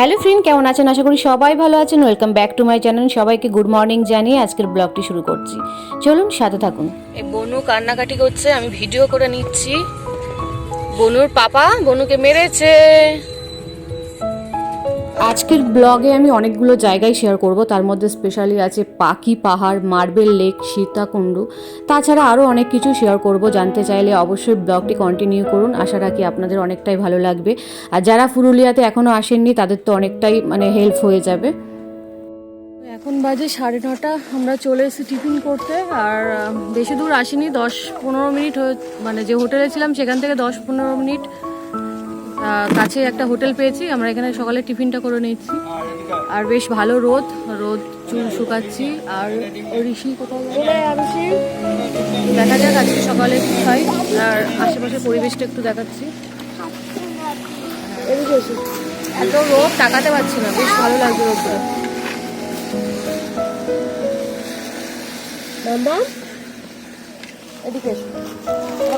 Hello friend, কেমন আছেন? আশা করি সবাই ভালো আছেন। Welcome back to my channel. সবাইকে গুড মর্নিং জানিয়ে আজকের ব্লগটি শুরু করছি। চলুন, সাথে থাকুন। এই বনু কান্নাকাটি করছে, আমি ভিডিও করে নিচ্ছি। বনুর পাপা বনুকে মেরেছে। আজকের ব্লগে আমি অনেকগুলো জায়গায় শেয়ার করব। তার মধ্যে স্পেশালি আছে পাখি, পাহাড় মার্বেল লেক সীতাকুণ্ডু। তাছাড়া আরও অনেক কিছু শেয়ার করব। জানতে চাইলে অবশ্যই ব্লগটি কন্টিনিউ করুন। আশা রাখি আপনাদের অনেকটাই ভালো লাগবে। আর যারা পুরুলিয়াতে এখনও আসেননি, তাদের তো অনেকটাই মানে হেল্প হয়ে যাবে। এখন বাজে সাড়ে নটা। আমরা চলে এসেছি টিফিন করতে। আর বেশি দূর আসিনি। দশ পনেরো মিনিট মানে যে হোটেলে ছিলাম, সেখান থেকে দশ পনেরো মিনিট কাছে একটা হোটেল পেয়েছি আমরা এখানে সকালে টিফিনটা করে নিচ্ছি আর বেশ ভালো রোদ রোদ চুল শুকাচ্ছি। আর ঋষি কোথাও দেখা যাক আজকে সকালে কি খাই আর আশেপাশের পরিবেশটা একটু দেখাচ্ছি। এত রোদ তাকাতে পারছি না। বেশ ভালো লাগছে রোদটা। এদিকে এসো।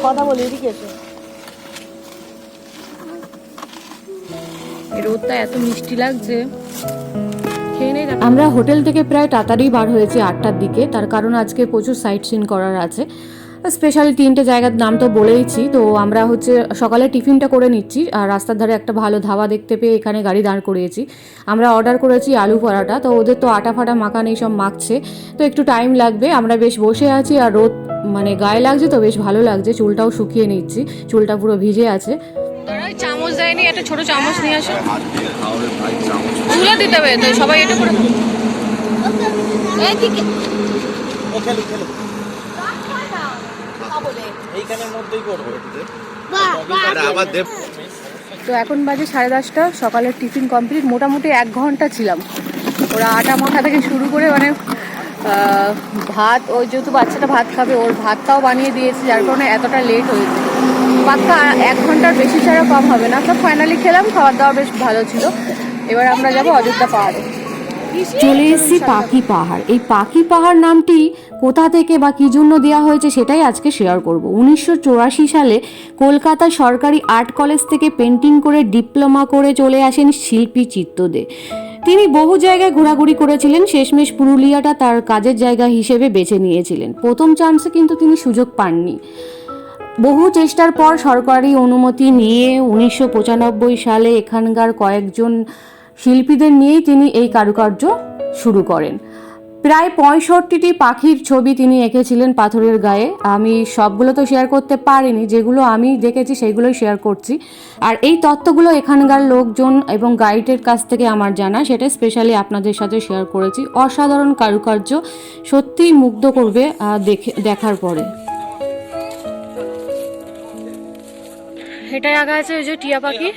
কথা বলি এদিকে এসো। রোদটা এত মিষ্টি লাগছে। আমরা হোটেল থেকে প্রায় তাড়াতাড়ি বার হয়েছি আটটার দিকে তার কারণ আজকে প্রচুর সাইট সিন করার আছে। স্পেশালি তিনটে জায়গার নাম তো বলেইছি তো আমরা হচ্ছে সকালে টিফিনটা করে নিচ্ছি আর রাস্তার ধারে একটা ভালো ধাবা দেখতে পেয়ে এখানে গাড়ি দাঁড় করিয়েছি। আমরা অর্ডার করেছি আলু পরাটা তো ওদের তো আটা ফাটা মাখান নেই সব মাখছে তো একটু টাইম লাগবে। আমরা বেশ বসে আছি আর রোদ মানে গায়ে লাগছে তো বেশ ভালো লাগছে। চুলটাও শুকিয়ে নিচ্ছি চুলটা পুরো ভিজে আছে। চামচ দেয়নি একটা ছোট চামচ নিয়ে আসো। তুলে দিতে হবে তো সবাই এটা করে তো এখন বাজে সাড়ে দশটা সকালের টিফিন কমপ্লিট। মোটামুটি এক ঘণ্টা ছিলাম। ওরা আটা মাখা থেকে শুরু করে মানে ভাত ওই যেহেতু বাচ্চাটা ভাত খাবে ওর ভাতটাও বানিয়ে দিয়েছে যার কারণে এতটা লেট হয়েছে। পাক্কা এক ঘণ্টার বেশি ছাড়া কম হবে না। তো ফাইনালি খেলাম খাবার দাওয়া বেশ ভালো ছিল। এবার আমরা যাব অযোধ্যা পাহাড়ে। চলে এসেছি পাখি পাহাড়। এই পাখি পাহাড় নামটি কোথা থেকে বা কী জন্য দেওয়া হয়েছে সেটাই আজকে শেয়ার করব। উনিশশো চুরাশি সালে কলকাতা সরকারি আর্ট কলেজ থেকে পেন্টিং করে ডিপ্লোমা করে চলে আসেন শিল্পী চিত্তদে তিনি বহু জায়গায় ঘোরাঘুরি করেছিলেন, শেষমেশ পুরুলিয়াটা তার কাজের জায়গা হিসেবে বেছে নিয়েছিলেন। প্রথম চান্সে কিন্তু তিনি সুযোগ পাননি। বহু চেষ্টার পর সরকারি অনুমতি নিয়ে উনিশশো পঁচানব্বই সালে এখানকার কয়েকজন শিল্পীদের নিয়েই তিনি এই কারুকার্য শুরু করেন। প্রায় পঁয়ষট্টিটি পাখির ছবি তিনি এঁকেছিলেন পাথরের গায়ে। আমি সবগুলো তো শেয়ার করতে পারিনি, যেগুলো আমি দেখেছি সেগুলোই শেয়ার করছি। আর এই তত্ত্বগুলো এখানকার লোকজন এবং গাইডের কাছ থেকে আমার জানা, সেটা স্পেশালি আপনাদের সাথে শেয়ার করেছি। অসাধারণ কারুকার্য সত্যিই মুগ্ধ করবে দেখে দেখার পরে। এটাই আগা আছে ওই যে টিয়া পাখি।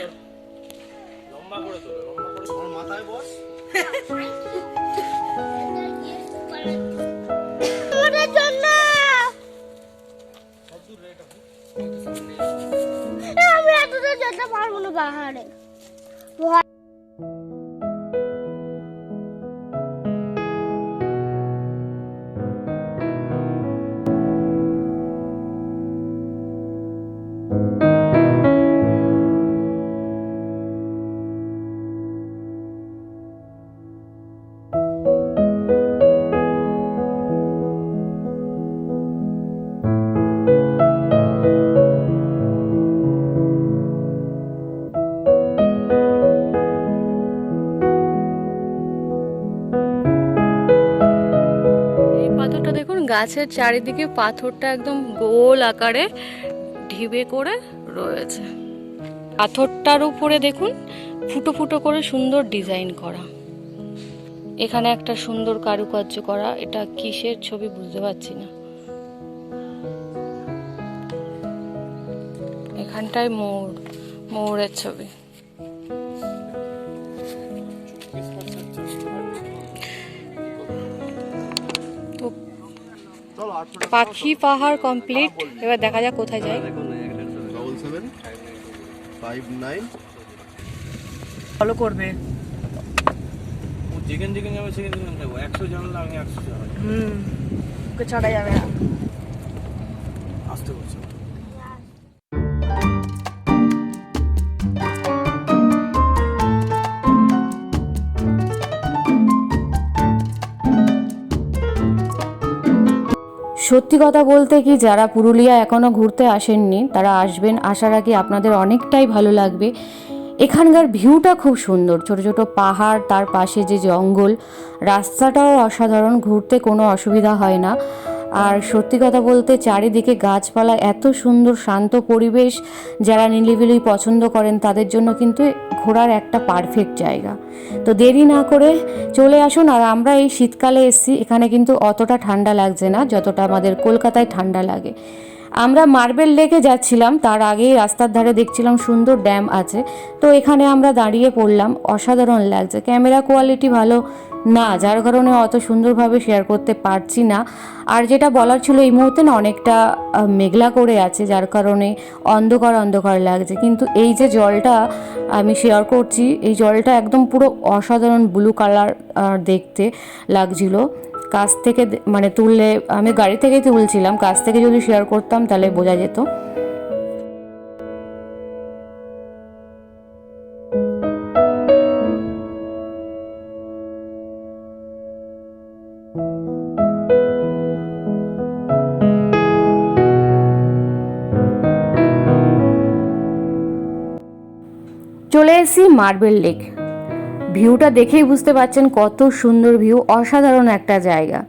আমি এতটা যেতে পারব না পাহাড়ে। গাছের চারিদিকে পাথরটা একদম গোল আকারে ঢিবে করে রয়েছে। পাথরটার উপরে দেখুন, ফুটো ফুটো করে সুন্দর ডিজাইন করা। এখানে একটা সুন্দর কারুকার্য করা, এটা কিসের ছবি বুঝতে পারছি না। এখানটায় মোর মোরের ছবি। পাখি পাহাড় কমপ্লিট এবার দেখা যাক কোথায় যায়। Double seven five nine follow করবে। ও যেখানে যেখানে যাবে সেখানে সেখানে থাকব একশো জানলে আমি একশো জন। হুম ওকে ছাড়া যাবে না। আসতে বলছি। সত্যি কথা বলতে কি, যারা পুরুলিয়া এখনও ঘুরতে আসেননি, তারা আসবেন আসার আগে আপনাদের অনেকটাই ভালো লাগবে। এখানকার ভিউটা খুব সুন্দর, ছোট ছোট পাহাড়, তার পাশে যে জঙ্গল, রাস্তাটাও অসাধারণ, ঘুরতে কোনো অসুবিধা হয় না। আর সত্যি কথা বলতে চারিদিকে গাছপালা, এত সুন্দর শান্ত পরিবেশ যারা নিলিবিলি পছন্দ করেন তাদের জন্য কিন্তু ঘোরার একটা পারফেক্ট জায়গা। তো দেরি না করে চলে আসুন আর আমরা এই শীতকালে এসেছি, এখানে কিন্তু অতটা ঠান্ডা লাগছে না, যতটা আমাদের কলকাতায় ঠান্ডা লাগে। আমরা মার্বেল লেকে যাচ্ছিলাম, তার আগেই রাস্তার ধারে দেখছিলাম সুন্দর ড্যাম আছে। তো এখানে আমরা দাঁড়িয়ে পড়লাম, অসাধারণ লাগছে। ক্যামেরা কোয়ালিটি ভালো না, যার কারণে অত সুন্দরভাবে শেয়ার করতে পারছি না। আর যেটা বলার ছিল, এই মুহূর্তে না অনেকটা মেঘলা করে আছে, যার কারণে অন্ধকার অন্ধকার লাগছে। কিন্তু এই যে জলটা আমি শেয়ার করছি, এই জলটা একদম পুরো অসাধারণ ব্লু কালার দেখতে লাগছিল। কাছ থেকে মানে তুললে, আমি গাড়ি থেকেই তুলছিলাম, কাছ থেকে যদি শেয়ার করতাম তাহলে বোঝা যেত। চলে এসেছি মার্বেল লেক। ভিউটা দেখেই বুঝতে পারছেন কত সুন্দর ভিউ, অসাধারণ একটা জায়গা।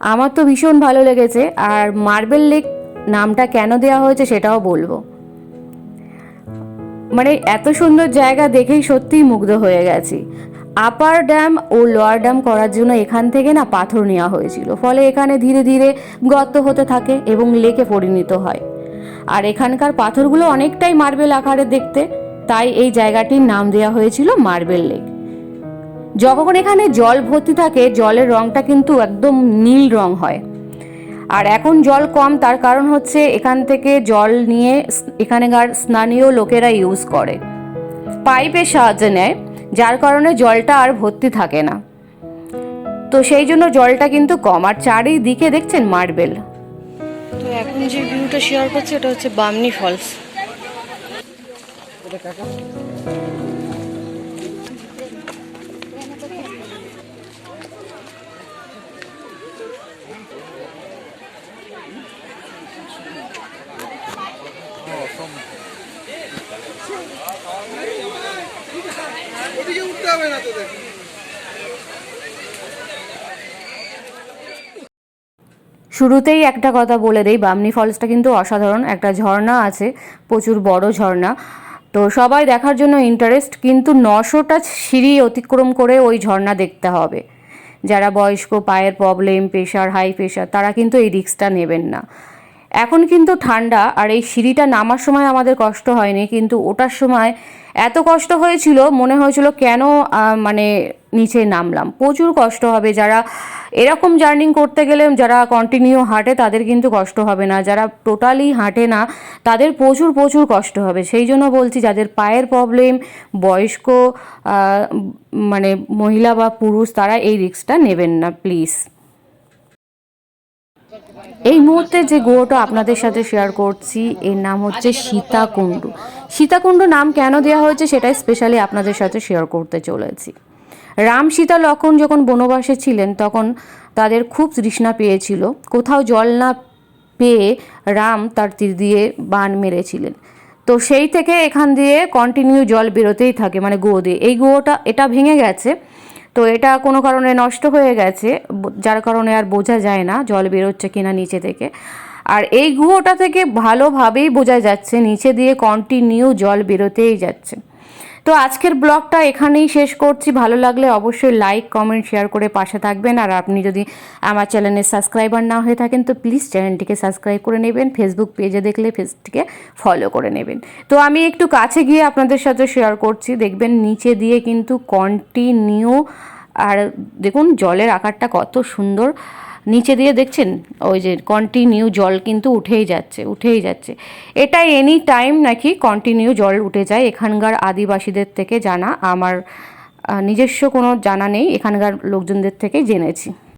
আমার তো ভীষণ ভালো লেগেছে, আর মার্বেল লেক নামটা কেন দেওয়া হয়েছে সেটাও বলব। মানে এত সুন্দর জায়গা দেখেই সত্যিই মুগ্ধ হয়ে গেছি। আপার ড্যাম ও লোয়ার ড্যাম করার জন্য এখান থেকে না পাথর নেওয়া হয়েছিল। ফলে এখানে ধীরে ধীরে গর্ত হতে থাকে এবং লেকে পরিণত হয়। আর এখানকার পাথরগুলো অনেকটাই মার্বেল আকারে দেখতে তাই এই জায়গাটির নাম দেওয়া হয়েছিল মার্বেল লেক। যখন এখানে জল ভর্তি থাকে, জলের রংটা কিন্তু একদম নীল রং হয়। আর এখন জল কম, তার কারণ হচ্ছে এখান থেকে জল নিয়ে এখানকার স্নানীয় লোকেরা ইউজ করে। পাইপের সাহায্যে নেয়, যার কারণে জলটা আর ভর্তি থাকে না। তো সেই জন্য জলটা কিন্তু কম। আর চারিদিকে দেখছেন মার্বেল। তো এখন যে ভিউটা শেয়ার করছে, এটা হচ্ছে বামনি ফলস শুরুতেই একটা কথা বলে দেই, বামনি ফলসটা কিন্তু অসাধারণ। একটা ঝর্ণা আছে, প্রচুর বড় ঝর্ণা। তো সবাই দেখার জন্য ইন্টারেস্ট কিন্তু নশোটা সিঁড়ি অতিক্রম করে ওই ঝর্ণা দেখতে হবে। যারা বয়স্ক, পায়ের প্রবলেম প্রেশার হাই প্রেশার তারা কিন্তু এই রিক্সটা নেবেন না। এখন কিন্তু ঠান্ডা, আর এই সিঁড়িটা নামার সময় আমাদের কষ্ট হয়নি, কিন্তু ওটার সময় এত কষ্ট হয়েছিল, মনে হয়েছিল কেন মানে নিচে নামলাম। প্রচুর কষ্ট হবে, যারা এরকম জার্নিং করতে গেলে যারা কন্টিনিউ হাঁটে তাদের কিন্তু কষ্ট হবে না। যারা টোটালি হাঁটে না, তাদের প্রচুর প্রচুর কষ্ট হবে। সেই জন্য বলছি, যাদের পায়ের প্রবলেম বয়স্ক মানে মহিলা বা পুরুষ, তারা এই রিস্কটা নেবেন না প্লিজ এই মুহূর্তে যে গুহটা আপনাদের সাথে শেয়ার করছি, এর নাম হচ্ছে সীতাকুণ্ড। সীতাকুণ্ড নাম কেন দেওয়া হয়েছে, সেটাই স্পেশালি আপনাদের সাথে শেয়ার করতে চলেছি। রাম সীতা লক্ষণ যখন বনবাসে ছিলেন, তখন তাদের খুব তৃষ্ণা পেয়েছিল। কোথাও জল না পেয়ে রাম তার তীর দিয়ে বান মেরেছিলেন। তো সেই থেকে এখান দিয়ে কন্টিনিউ জল বেরোতেই থাকে মানে গুয়ো দিয়ে। এই গুয়োটা এটা ভেঙে গেছে, তো এটা কোনো কারণে নষ্ট হয়ে গেছে, যার কারণে আর বোঝা যায় না জল বেরোচ্ছে কিনা নিচে থেকে। আর এই গুয়োটা থেকে ভালোভাবেই বোঝা যাচ্ছে, নিচে দিয়ে কন্টিনিউ জল বেরোতেই যাচ্ছে। তো আজকের ব্লগটা এখানেই শেষ করছি। ভালো লাগলে অবশ্যই লাইক কমেন্ট শেয়ার করে পাশে থাকবেন। আর আপনি যদি আমার চ্যানেলের সাবস্ক্রাইবার না হয়ে থাকেন, তো প্লিজ চ্যানেলটিকে সাবস্ক্রাইব করে নেবেন। ফেসবুক পেজে দেখলে পেজটিকে ফলো করে নেবেন। তো আমি একটু কাছে গিয়ে আপনাদের সাথে শেয়ার করছি। দেখবেন নিচে দিয়ে কিন্তু কন্টিনিউ আর দেখুন জলের আকারটা কত সুন্দর। নিচে দিয়ে দেখছেন, ওই যে কন্টিনিউ জল কিন্তু উঠেই যাচ্ছে উঠেই যাচ্ছে। এটা এনি টাইম নাকি কন্টিনিউ জল উঠে যায়, এখানকার আদিবাসীদের থেকে জানা, আমার নিজস্ব কোনো জানা নেই, এখানকার লোকজনদের থেকে জেনেছি।